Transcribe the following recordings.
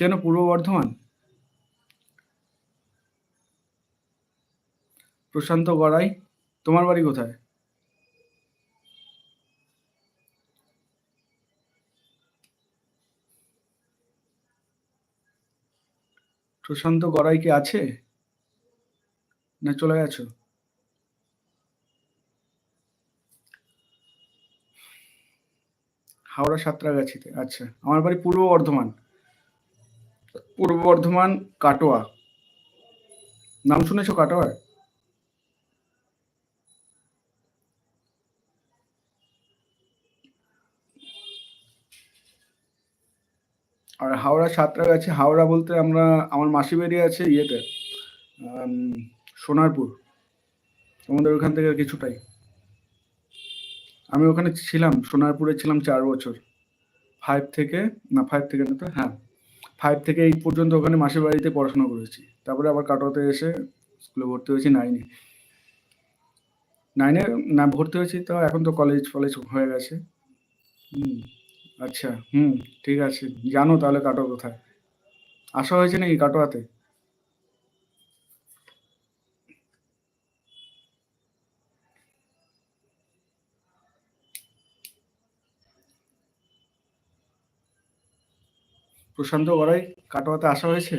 চেনো পূর্ব বর্ধমান। প্রশান্ত গড়াই, তোমার বাড়ি কোথায়? প্রশান্ত গড়াই কি আছে? না চলে গেছো? হাওড়া সাঁতরাগাছিতে আচ্ছা। আমার বাড়ি পূর্ব বর্ধমান। পূর্ব বর্ধমান কাটোয়া। নাম শুনেছো কাটোয়ার? আর হাওড়া সাঁতরাগাছি হাওড়া বলতে আমরা, আমার মাসি বাড়ি আছে ইয়েতে সোনারপুর। আমাদের ওখান থেকে কিছুটাই। আমি ওখানে ছিলাম, সোনারপুরে ছিলাম চার বছর। ফাইভ থেকে, না ফাইভ থেকে না তো হ্যাঁ। ফাইভ থেকে এইট পর্যন্ত ওখানে মাসির বাড়িতে পড়াশোনা করেছি। তারপরে আবার কাটোয়াতে এসে স্কুলে ভর্তি হয়েছি নাইনে নাইনে না, ভর্তি হয়েছি তো এখন তো কলেজ ফলেজ হয়ে গেছে। হুম আচ্ছা হুম, ঠিক আছে। জানো তাহলে কাটোয়া কোথায়? আসা হয়েছে নাকি কাটোয়াতে? প্রশান্ত গড়াই কাটোয়াতে আসা হয়েছে?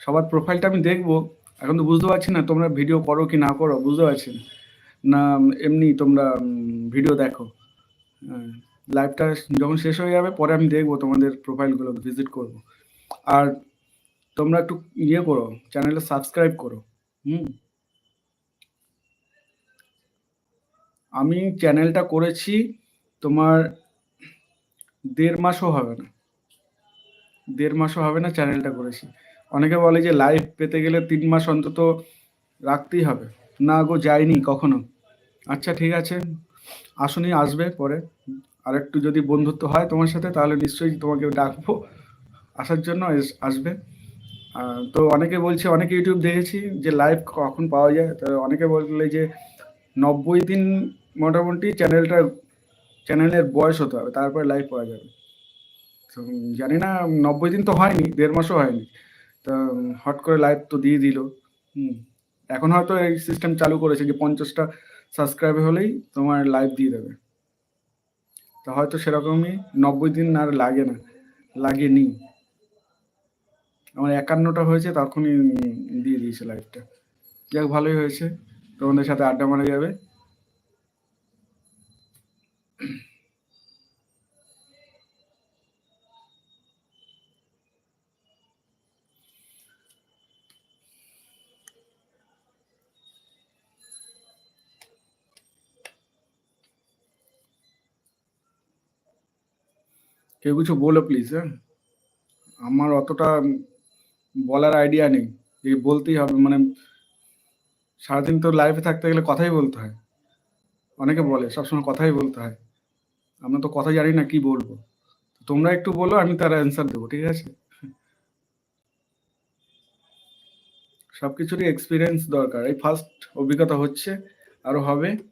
সবার প্রোফাইলটা আমি দেখব। এখন তো বুঝতে পারছি না তোমরা ভিডিও করো কি না করো, বুঝতে পারছি না। এমনি তোমরা ভিডিও দেখো। লাইভটা যখন শেষ হয়ে যাবে, পরে আমি দেখব তোমাদের প্রোফাইলগুলো ভিজিট করব। আর তোমরা একটু ইয়ে করো চ্যানেলটা সাবস্ক্রাইব করো। হুম? আমি চ্যানেলটা করেছি তোমার দেড় মাসও হবে না। দেড় মাসও হবে না চ্যানেলটা করেছি। অনেকে বলে যে লাইভ পেতে গেলে তিন মাস অন্তত রাখতেই হবে। না গো, যাইনি কখনো। আচ্ছা ঠিক আছে। আসুনি, আসবে পরে। আর একটু যদি বন্ধুত্ব হয় তোমার সাথে, তাহলে নিশ্চয়ই তোমাকে ডাকবো। আসার জন্য আসবে। তো অনেকে বলছে, অনেকে ইউটিউব দেখেছি যে লাইভ কখন পাওয়া যায়। তো অনেকে বললে যে নব্বই দিন মোটামুটি চ্যানেলটা চ্যানেলের বয়স হতে হবে, তারপরে লাইভ পাওয়া যাবে। তো জানি না, নব্বই দিন তো হয়নি, দেড় মাসও হয়নি। তো হট করে লাইভ তো দিয়ে দিল। এখন হয়তো এই সিস্টেম চালু করেছে যে পঞ্চাশটা সাবস্ক্রাইব হলেই তোমার লাইভ দিয়ে দেবে। তো হয়তো সেরকমই নব্বই দিন আর লাগে না লাগেনি আমার একান্নটা হয়েছে, তখনই দিয়ে দিয়েছে লাইভটা যাক, ভালোই হয়েছে। তোমাদের সাথে আড্ডা মারা যাবে। কেউ কিছু বলো প্লিজ হ্যাঁ? আমার অতটা বলার আইডিয়া নেই। যে বলতেই হবে মানে সারাদিন তো লাইফে থাকতে গেলে কথাই বলতে হয়। অনেকে বলে, সবসময় কথাই বলতে হয়। আমরা তো কথা জানি না কি বলব। তোমরা একটু বলো, আমি তার অ্যান্সার দেবো, ঠিক আছে? সবকিছুরই এক্সপিরিয়েন্স দরকার। এই ফার্স্ট অভিজ্ঞতা হচ্ছে, আরও হবে।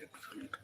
shit.